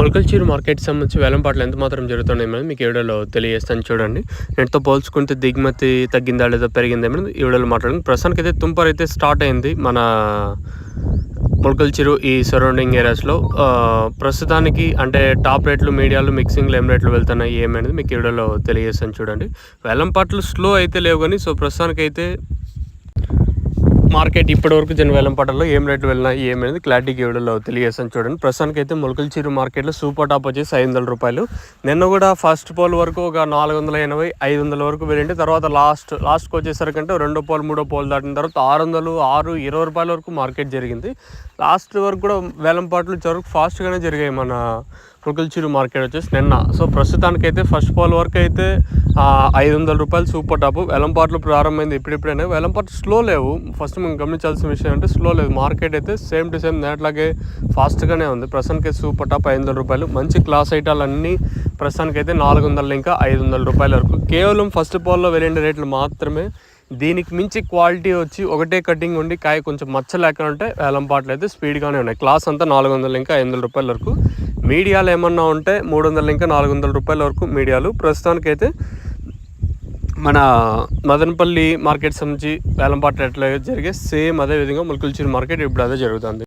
Molakalchuru market సంబంధించి వేలంపాట్లు ఎంత మాత్రం జరుగుతున్నాయి మేడం? మీకు ఈ తెలియజేస్తాను చూడండి. నేటితో పోల్చుకుంటే దిగుమతి తగ్గిందా లేదా పెరిగిందా మేడం? ఈ మాట్లాడండి ప్రస్తుతానికి అయితే తుంపర్ అయితే స్టార్ట్ అయింది మన మొలకల్చూరు ఈ సరౌండింగ్ ఏరియాస్లో ప్రస్తుతానికి అంటే టాప్ రేట్లు మీడియాలు మిక్సింగ్లు ఏం రేట్లు వెళ్తున్నాయి ఏమనేది మీకు ఈ తెలియజేస్తాను చూడండి. వేలంపాట్లు స్లో అయితే లేవు కానీ సో ప్రస్తుతానికి అయితే మార్కెట్ ఇప్పటివరకు జన వేలంపాటల్లో ఏం రేట్లు వెళ్ళినా ఏమైనది క్లారిటీకి ఇవ్వడంలో తెలియజేస్తాను చూడండి. ప్రస్తుతానికి అయితే మొలకల చీరు మార్కెట్లో సూపర్ టాప్ వచ్చేసి ఐదు వందల రూపాయలు. నిన్న కూడా ఫస్ట్ పోల్ వరకు ఒక నాలుగు వందల ఎనభై ఐదు వందల వరకు వెళ్ళింది. తర్వాత లాస్ట్ లాస్ట్కి వచ్చేసరికంటే రెండో పోల్ మూడో పోల్ దాటిన తర్వాత ఆరు వందలు ఆరు ఇరవై రూపాయల వరకు మార్కెట్ జరిగింది. లాస్ట్ వరకు కూడా వేలంపాట్లు వరకు ఫాస్ట్గానే జరిగాయి మన కుకల్చూరు మార్కెట్ వచ్చేసి నిన్న. సో ప్రస్తుతానికైతే ఫస్ట్ ఫాల్ వరకు అయితే ఐదు వందల రూపాయలు సూపర్ టాప్. వెలంపాట్లు ప్రారంభమైంది ఇప్పుడిప్పుడైనా. వెలంపాట్లు స్లో లేవు. ఫస్ట్ మనం గమనించాల్సిన విషయం అంటే స్లో లేదు. మార్కెట్ అయితే సేమ్ టు సేమ్ దాట్లాగే ఫాస్ట్గానే ఉంది. ప్రస్తుతానికి సూపర్ టాప్ ఐదు వందల రూపాయలు. మంచి క్లాస్ ఐటాలు అన్నీ ప్రస్తుతానికైతే నాలుగు వందల ఇంకా ఐదు వందల రూపాయల వరకు. కేవలం ఫస్ట్ ఫాల్లో వెళ్ళిన రేట్లు మాత్రమే. దీనికి మించి క్వాలిటీ వచ్చి ఒకటే కటింగ్ ఉండి కాయ కొంచెం మచ్చ లేకుండా ఉంటే వేలం అయితే స్పీడ్గానే ఉన్నాయి. క్లాస్ అంతా నాలుగు వందలు ఇంకా ఐదు వందల రూపాయల వరకు. మీడియాలు ఏమన్నా ఉంటే మూడు వందలు ఇంకా నాలుగు వందల రూపాయల వరకు మీడియాలు. ప్రస్తుతానికైతే మన మదనపల్లి మార్కెట్ సంబంధించి వేలంపాట ఎట్లా జరిగే సేమ్ అదే విధంగా ముల్కుల్చూరు మార్కెట్ ఇప్పుడు అదే జరుగుతుంది.